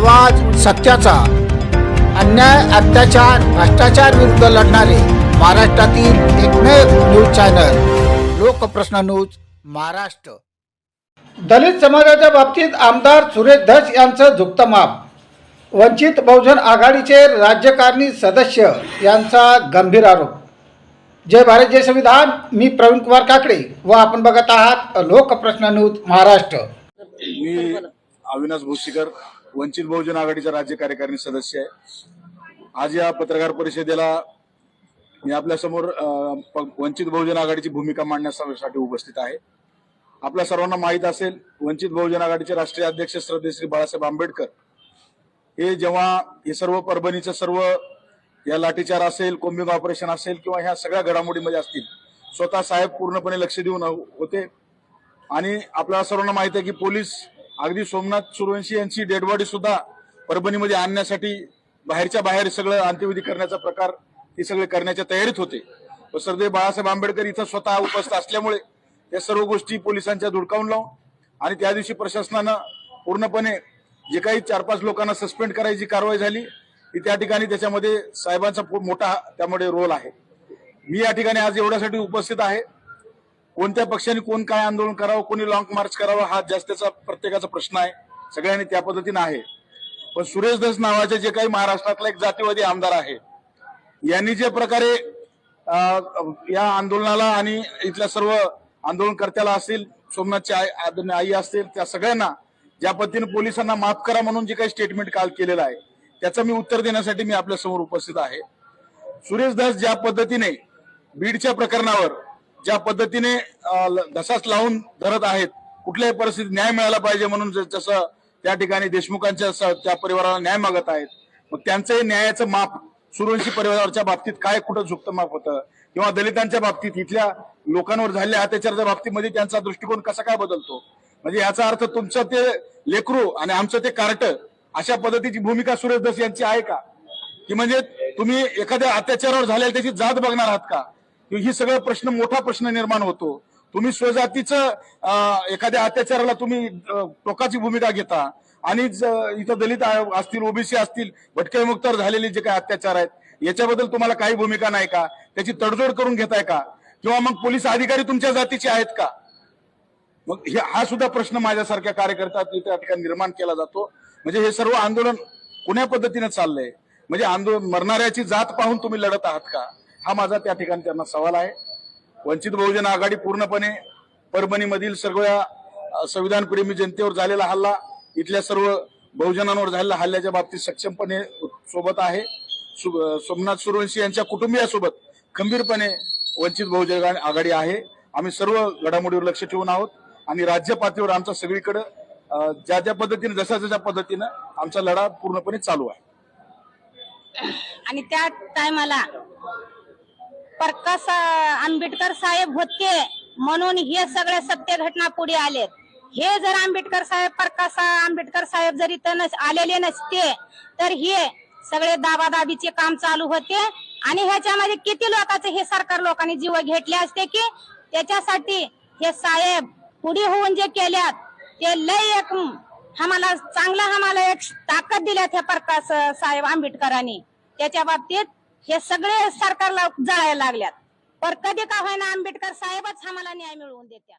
आवाज सत्याचा. अन्याय अत्याचार भ्रष्टाचार विरुद्ध लढणारे महाराष्ट्रातील एकमेव news channel Lokprashna news Maharashtra. दलित समाजाच्या बाबतीत आमदार सुरेश धस यांचं झुकतं माप. वंचित बहुजन आघाडीचे राज्यकारणी सदस्य यांचा गंभीर आरोप. जय भारत जय संविधान. मी प्रवीण कुमार काकडे व आपण बघत आहात लोकप्रश्न न्यूज महाराष्ट्र. मी अविनाश भोसीकर वंचित बहुजन आघाडीचा राज्य कार्यकारिणी सदस्य आहे. आज या पत्रकार परिषदेला मी आपल्यासमोर समोर प- वंचित बहुजन आघाडीची भूमिका मांडण्यासाठी उपस्थित आहे. आपल्या सर्वांना माहीत असेल वंचित बहुजन आघाडीचे राष्ट्रीय अध्यक्ष श्रद्धेश्री बाळासाहेब आंबेडकर हे जेव्हा हे सर्व परभणीचं सर्व या लाठीचार असेल कोम्बिंग ऑपरेशन असेल किंवा ह्या सगळ्या घडामोडीमध्ये असतील स्वतः साहेब पूर्णपणे लक्ष देऊन होते. आणि आपल्या सर्वांना माहीत आहे की पोलीस अगदी सोमनाथ सुरवंशी यांची डेड बॉडी सुद्धा परभणीमध्ये आणण्यासाठी बाहेरच्या बाहेर सगळं अंत्यविधी करण्याचा प्रकार ते सगळे करण्याच्या तयारीत होते. व सरदेव बाळासाहेब आंबेडकर इथं स्वतः उपस्थित असल्यामुळे या सर्व गोष्टी पोलिसांच्या धुडकावून लावून आणि त्या दिवशी प्रशासनानं पूर्णपणे जे काही चार पाच लोकांना सस्पेंड करायची कारवाई झाली ती त्या ठिकाणी त्याच्यामध्ये साहेबांचा खूप मोठा त्यामध्ये रोल आहे. मी या ठिकाणी आज एवढ्यासाठी उपस्थित आहे. कोणत्या पक्षाने कोण काय आंदोलन करावं कोणी लॉंग मार्च करावं हा जास्तीचा प्रत्येकाचा प्रश्न आहे. सगळ्यांनी त्या पद्धतीने आहे. पण सुरेश दस नावाचे जे काही महाराष्ट्रातला एक जातीवादी आमदार आहे यांनी जे प्रकारे या आंदोलनाला आणि इथल्या सर्व आंदोलनकर्त्याला असतील सोमनाथची आई आदरणीय आई असतील त्या सगळ्यांना ज्या पद्धतीने पोलिसांना माफ करा म्हणून जे काही स्टेटमेंट काल केलेलं आहे त्याचं मी उत्तर देण्यासाठी मी आपल्यासमोर उपस्थित आहे. सुरेश दास ज्या पद्धतीने बीडच्या प्रकरणावर ज्या पद्धतीने धसास लावून धरत आहेत कुठल्याही परिस्थितीत न्याय मिळाला पाहिजे म्हणून जसं त्या ठिकाणी देशमुखांच्या त्या परिवाराला न्याय मागत आहेत मग त्यांचंही न्यायाचं माप सूर्यवंशी परिवाराच्या बाबतीत काय कुठं झुकतं माप होतं? किंवा दलितांच्या बाबतीत इथल्या लोकांवर झालेल्या अत्याचाराच्या बाबतीमध्ये त्यांचा दृष्टिकोन कसा काय बदलतो? म्हणजे याचा अर्थ तुमचं ते लेकरू आणि आमचं ते कार्ट अशा पद्धतीची भूमिका सुरेश दस यांची आहे का? की म्हणजे तुम्ही एखाद्या अत्याचारावर झालेल्या त्याची जात बघणार आहात का? ही सगळं प्रश्न मोठा प्रश्न निर्माण होतो. तुम्ही स्वजातीचं एखाद्या अत्याचाराला तुम्ही टोकाची भूमिका घेता. आणि इथं दलित असतील ओबीसी असतील भटके मुक्तर झालेले जे काही अत्याचार आहेत याच्याबद्दल तुम्हाला काही भूमिका नाही का? त्याची तडजोड करून घेताय का? किंवा मग पोलीस अधिकारी तुमच्या जातीचे आहेत का? मग हे हा सुद्धा प्रश्न माझ्यासारख्या कार्यकर्त्यात त्या ठिकाणी निर्माण केला जातो. म्हणजे हे सर्व आंदोलन कुण्या पद्धतीने चाललंय? म्हणजे आंदोलन मरणाऱ्याची जात पाहून तुम्ही लढत आहात का? हा माझा त्या ठिकाणी त्यांना सवाल आहे. वंचित बहुजन आघाडी पूर्णपणे परभणीमधील सगळ्या संविधानप्रेमी जनतेवर झालेला हल्ला इथल्या सर्व बहुजनांवर झालेल्या हल्ल्याच्या बाबतीत सक्षमपणे सोबत आहे. सोमनाथ सूर्यवंशी यांच्या कुटुंबियासोबत खंबीरपणे वंचित बहुजन आघाडी आहे. आम्ही सर्व घडामोडीवर लक्ष ठेवून आहोत आणि राज्य पातळीवर आमचा सगळीकडे ज्या ज्या पद्धतीने जशा जशा पद्धतीनं आमचा लढा पूर्णपणे चालू आहे. आणि त्या टायमाला प्रकाश आंबेडकर साहेब होते म्हणून हे सगळ्या सत्य घटना पुढे आलेत. हे जर आंबेडकर साहेब प्रकाश आंबेडकर साहेब जर इथं नस- आलेले नसते तर हे सगळे दाबादाबीचे काम चालू होते. आणि ह्याच्यामध्ये किती लोकांचे हे सरकार लोकांनी जीव घेतले असते की त्याच्यासाठी हे साहेब पुढे होऊन जे केल्यात ते लय एक आम्हाला चांगला आम्हाला एक ताकद दिल्यात हे प्रकाश साहेब आंबेडकरांनी. त्याच्या बाबतीत हे सगळे सरकारला जळायला लागल्यात. पर कधी का होईना आंबेडकर साहेबच आम्हाला न्याय मिळवून देतात